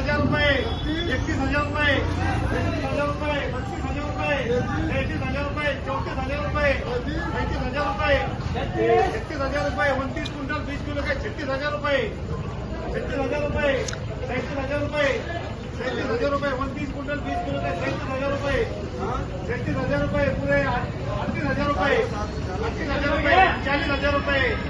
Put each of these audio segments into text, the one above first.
हजार रुपये एकतीस हजार रुपये एकतीस हजार रुपये बत्तीस हजार रुपये तेहतीस हजार रुपये चौतीस हजार रुपये पैतीस हजार रुपये छत्तीस हजार रुपये उनतीस क्विंटल वीस किलो काय छत्तीस हजार रुपये छत्तीस हजार रुपये सैंतीस हजार रुपये सैंतीस हजार रुपये उनतीस क्विंटल बीस किलो काय सैंतीस हजार रुपये सैंतीस हजार रुपये पुरे अड़तीस हजार रुपये अड़तीस हजार रुपये चाळीस हजार रुपये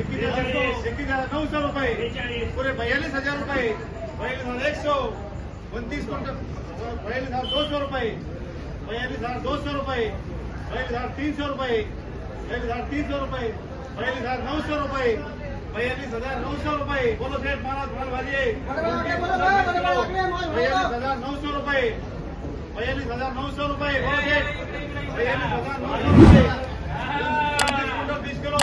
एकतीस हजार नऊशे रुपये बयालीस हजार रुपये बयालीस हजार एक सौ उनतीस क्विंटल बयालीस हजार दो सौ रुपये बयालीस हजार दो सौ रुपये बयालीस हजार तीन सौ रुपये बयालीस हजार तीन सौ रुपये बयालीस हजार नौ सौ रुपये बयालीस हजार नौ सौ रुपये बोलो सेठ महाराज भाल भाजिए बयालीस हजार नौ सौ रुपये बयालीस हजार नौ सौ रुपये बोलो सेठ बयालीस हजार नौ सौ रुपये बीस किलो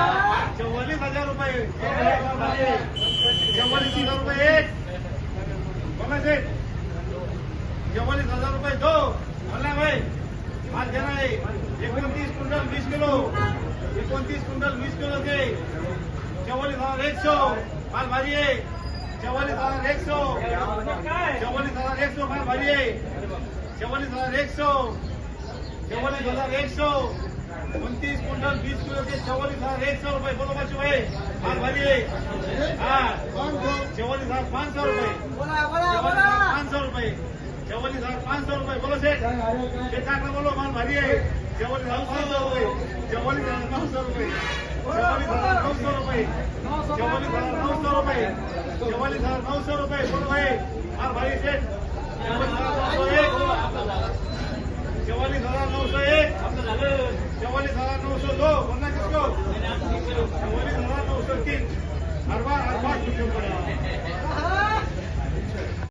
पन्नास हजार रुपये चव्वालीस हजार रुपये एक पन्नास एक चव्वालीस हजार रुपये दो म्हणला भाई माल घेणार आहे एकोणतीस क्विंटल वीस किलो एकोणतीस क्विंटल वीस किलो ते चव्वालीस हजार एक सौ माल भारी आहे चव्वालीस हजार एक सौ चव्वालीस हजार एक सौ माल भारी आहे चव्वालीस हजार एक सौ चव्वालीस हजार एक सौ उनतीस क्विंटल बीस किलो के चौवालीस हजार एक सौ रूपये बोलो बच्चों भाई हाँ भाजी हाँ चौवालीस हजार पाँच सौ रूपये पाँच सौ रूपये चौवालीस हजार पाँच सौ रुपये बोलो सेठ बोलो मान भरिए चौवालीस हजार पाँच सौ चौवालीस हजार नौ सौ रूपये चौवालीस हजार नौ सौ बोलो भाई हाँ सेठ चौवालीस हजार एक हजार एक 2.902, a dar nosotros dos, a